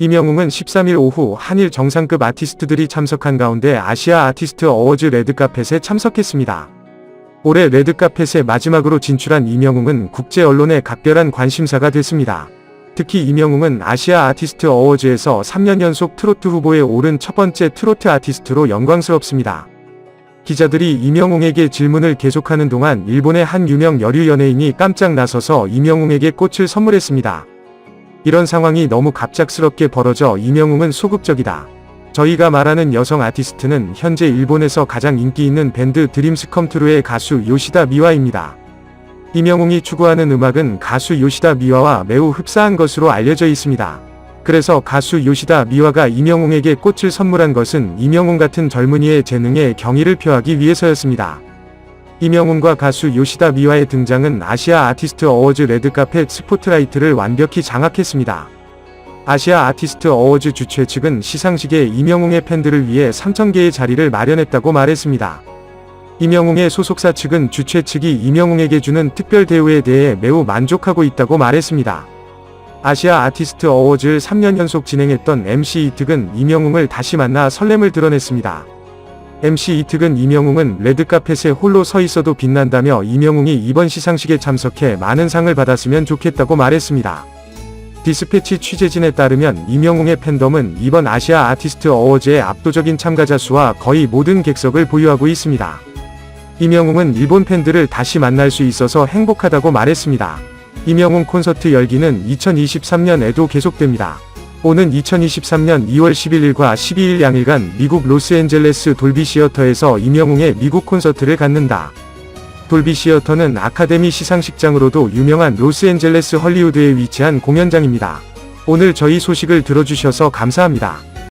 이명웅은 13일 오후 한일 정상급 아티스트들이 참석한 가운데 아시아 아티스트 어워즈 레드카펫에 참석했습니다. 올해 레드카펫에 마지막으로 진출한 이명웅은 국제 언론의 각별한 관심사가 됐습니다. 특히 이명웅은 아시아 아티스트 어워즈에서 3년 연속 트로트 후보에 오른 첫 번째 트로트 아티스트로 영광스럽습니다. 기자들이 이명웅에게 질문을 계속하는 동안 일본의 한 유명 여류 연예인이 깜짝 나서서 이명웅에게 꽃을 선물했습니다. 이런 상황이 너무 갑작스럽게 벌어져 이명웅은 소극적이다. 저희가 말하는 여성 아티스트는 현재 일본에서 가장 인기 있는 밴드 드림스 컴트루의 가수 요시다 미와입니다. 이명웅이 추구하는 음악은 가수 요시다 미와와 매우 흡사한 것으로 알려져 있습니다. 그래서 가수 요시다 미와가 이명웅에게 꽃을 선물한 것은 이명웅 같은 젊은이의 재능에 경의를 표하기 위해서였습니다. 이명웅과 가수 요시다 미와의 등장은 아시아 아티스트 어워즈 레드카펫 스포트라이트를 완벽히 장악했습니다. 아시아 아티스트 어워즈 주최 측은 시상식에 이명웅의 팬들을 위해 3,000개의 자리를 마련했다고 말했습니다. 이명웅의 소속사 측은 주최 측이 이명웅에게 주는 특별 대우에 대해 매우 만족하고 있다고 말했습니다. 아시아 아티스트 어워즈를 3년 연속 진행했던 MC 이특은 이명웅을 다시 만나 설렘을 드러냈습니다. MC 이특은 이명웅은 레드카펫에 홀로 서 있어도 빛난다며 이명웅이 이번 시상식에 참석해 많은 상을 받았으면 좋겠다고 말했습니다. 디스패치 취재진에 따르면 이명웅의 팬덤은 이번 아시아 아티스트 어워즈의 압도적인 참가자 수와 거의 모든 객석을 보유하고 있습니다. 이명웅은 일본 팬들을 다시 만날 수 있어서 행복하다고 말했습니다. 이명웅 콘서트 열기는 2023년에도 계속됩니다. 오는 2023년 2월 11일과 12일 양일간 미국 로스앤젤레스 돌비 시어터에서 이명웅의 미국 콘서트를 갖는다. 돌비 시어터는 아카데미 시상식장으로도 유명한 로스앤젤레스 헐리우드에 위치한 공연장입니다. 오늘 저희 소식을 들어주셔서 감사합니다.